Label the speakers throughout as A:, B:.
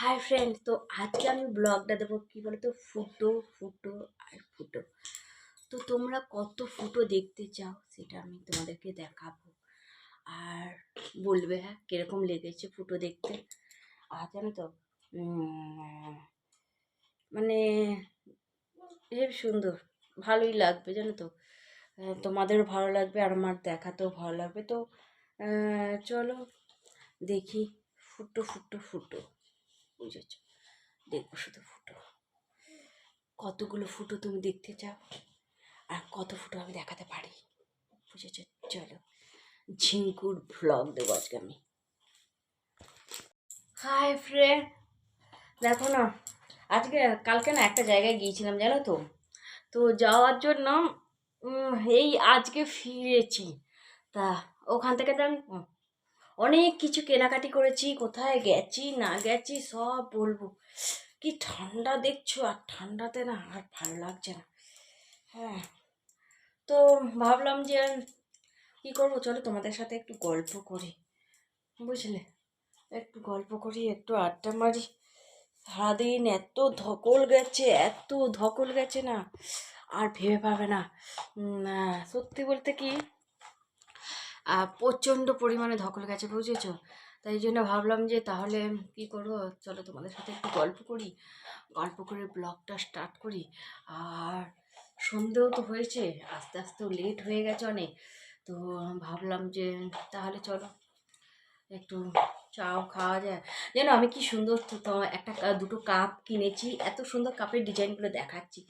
A: Hi friend তো আজকে আমি ব্লগটা দেবো। কী বলতো? ফুটো ফুটো আর ফুটো। তো তোমরা কত ফুটো দেখতে চাও সেটা আমি তোমাদেরকে দেখাবো। আর বলবে হ্যাঁ কীরকম লেগেছে ফুটো দেখতে? আর জানো তো মানে হেব সুন্দর, ভালোই লাগবে, জানো তো? তোমাদেরও ভালো লাগবে, আর আমার দেখাতেও ভালো লাগবে। তো চলো দেখি। ফুটো ফুটো ফুটো। বুঝেছ? দেখব শুধু ফুটো। কতগুলো ফুটো তুমি দেখতে চাও? আর কত ফুটো আমি দেখাতে পারি? বুঝেছ? চলো, ঝিঙ্কুর ভ্লগ দেবো আজকে আমি। হাই ফ্রেন্ড দেখো না, আজকে, কালকে না একটা জায়গায় গিয়েছিলাম, জানো তো? তো যাওয়ার জন্য এই আজকে ফিরেছি। তা, ওখান থেকে তো আমি অনেক কিছু কেনাকাটি করেছি, কোথায় গেছি, না গেছি, সব বলব। কি ঠান্ডা দেখছ? আর ঠান্ডাতে না আর ভালো লাগছে না। হ্যাঁ তো ভাবলাম যে কী করব? চলো তোমাদের সাথে একটু গল্প করি। বুঝলে? একটু গল্প করি, একটু আড্ডা মারি। সারাদিন এত ধকল গেছে, এত ধকল গেছে না, আর ভেবে পাবে না। সত্যি বলতে কি প্রচণ্ড পরিমাণে ধকল গেছে, বুঝেছ? তাই জন্য ভাবলাম যে তাহলে কি করব? চলো তোমাদের সাথে একটু গল্প করি। গল্প করে ব্লগটা স্টার্ট করি। আর সন্ধেও তো হয়েছে, আস্তে আস্তেও লেট হয়ে গেছে অনেক। তো ভাবলাম যে তাহলে চলো, একটু চাও খাওয়া যায়। যেন আমি কি সুন্দর একটা দুটো কাপ কিনেছি, এত সুন্দর কাপের ডিজাইনগুলো দেখাচ্ছি।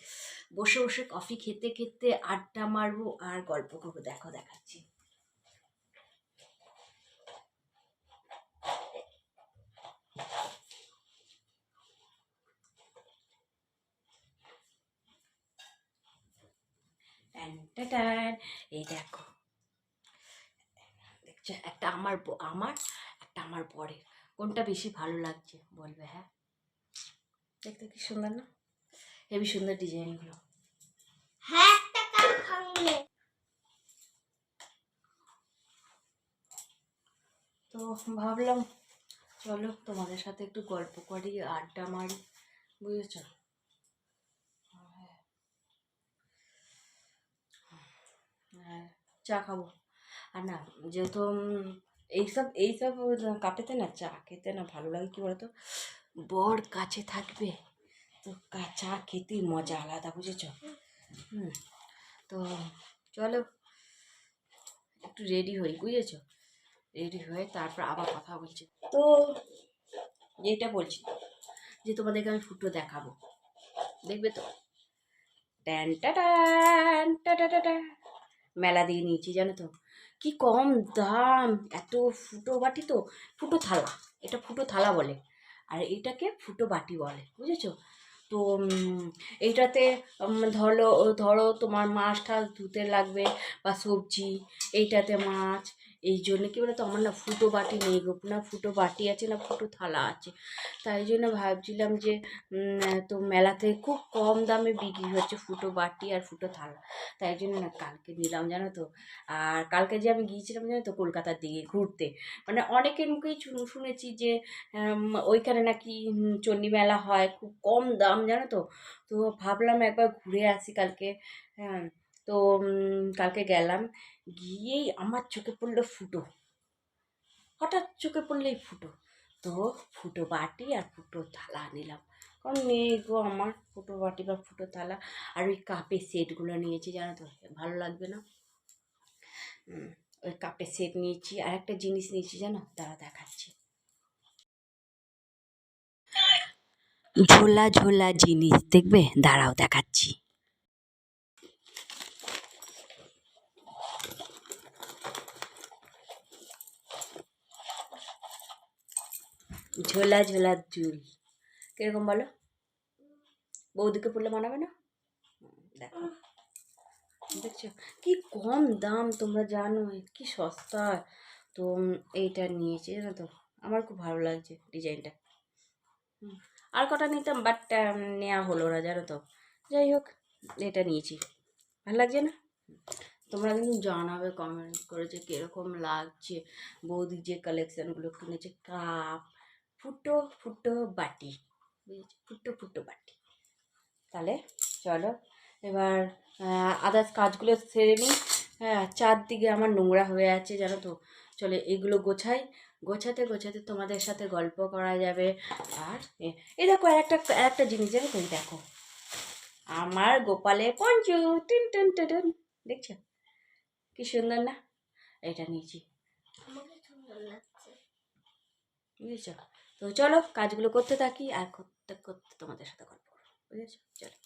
A: বসে বসে কফি খেতে খেতে আড্ডা মারবো আর গল্প করব। দেখো, দেখাচ্ছি। ট্যান, এই দেখো। দেখছ একটা আমার আমার একটা আমার পরে কোনটা বেশি ভালো লাগছে বলবে হ্যাঁ? দেখতে কি সুন্দর না? হেবি সুন্দর ডিজাইনগুলো।
B: হ্যাঁ একটা
A: তো ভাবলাম চলো তোমাদের সাথে একটু গল্প করি আড্ডা মারি বুঝেছ হ্যাঁ চা খাব। আর না যেহেতু এইসব এইসব কাপেতে না চা খেতে না ভালো লাগে, কী বলতো? বর কাছে থাকবে, তো চা খেতেই মজা আলাদা, বুঝেছ? হুম, তো চলো, একটু রেডি হই, বুঝেছ? রেডি হয়ে তারপর আবার কথা বলছি। তো যেটা বলছি, যে তোমাদেরকে আমি ফুটো দেখাবো। দেখবে তো? ট্যান টাটান টাটা মেলা দিয়ে নিয়েছি, জানো তো? কি কম দাম, এত ফুটো বাটি তো, ফুটো থালা, এটা ফুটো থালা বলে। আর এটাকে ফুটো বাটি বলে, বুঝেছ? তো এইটাতে ধরো ধরো তোমার মাছ টাছ ধুতে লাগবে বা সবজি, এইটাতে মাছ এই জন্য কি বলতো আমার না ফুটো বাটি নেই গো না ফুটো বাটি আছে না ফুটো থালা আছে। তাই জন্য ভাবছিলাম যে তো মেলাতে খুব কম দামে বিক্রি হচ্ছে ফুটো বাটি আর ফুটো থালা। তাই জন্য না কালকে নিলাম, জানো তো। আর কালকে যে আমি গিয়েছিলাম জানো তো কলকাতার দিকে ঘুরতে মানে অনেকের মুখেই শুন- শুনেছি যে ওইখানে নাকি চণ্ডী মেলা হয়, খুব কম দাম, জানো তো। তো ভাবলাম একবার ঘুরে আসি কালকে হ্যাঁ। তো কালকে গেলাম, গিয়েই আমার চোখে পড়ল ফুটো। হঠাৎ চোখে পড়লেই ফুটো। তো ফুটো বাটি আর ফুটো থালা নিলাম। কারণ নেই গো আমার, ফুটো বাটি বা ফুটো থালা আর ওই কাপের সেটগুলো নিয়েছি, জানো তো, ভালো লাগবে না? ওই কাপের সেট নিয়েছি, আর একটা জিনিস নিয়েছি, জানো? তারা দেখাচ্ছি। ঝোলা ঝোলা জিনিস, দেখবে? দাঁড়াও দেখাচ্ছি। ঝোলা ঝোলা চুল কীরকম বলো? বৌদিকে পড়লে মানাবে না? দেখো। দেখছ? কি কম দাম তোমরা জানো কি সস্তা। তো এইটা নিয়েছি জানো তো? আমার খুব ভালো লাগছে ডিজাইনটা। আর কটা নিতাম বাট নেওয়া হলো না জানো তো? যাই হোক এটা নিয়েছি। ভালো লাগছে না? তোমরা কিন্তু জানাবে কমেন্ট করে যে কীরকম লাগছে। বৌদি যে কালেকশানগুলো কিনেছে কাপ। ফুটো ফুটো বাটি বুঝেছ? ফুটো ফুটো বাটি। তাহলে চলো এবার আদার্স কাজগুলো সেরে নিই। হ্যাঁ চারদিকে আমার নোংরা হয়ে আছে জানো তো। চলে এগুলো গোছাই। গোছাতে গোছাতে তোমাদের সাথে গল্প করা যাবে। আর এ- এই দেখো আর একটা একটা জিনিস জানো তুমি দেখো। আমার গোপালে পঞ্চু টিন টিন টিন দেখছ? কি সুন্দর না? এটা নিয়েছি। বুঝেছ? তো চলো কাজগুলো করতে থাকি আর করতে করতে তোমাদের সাথে গল্প বুঝেছ? চলো।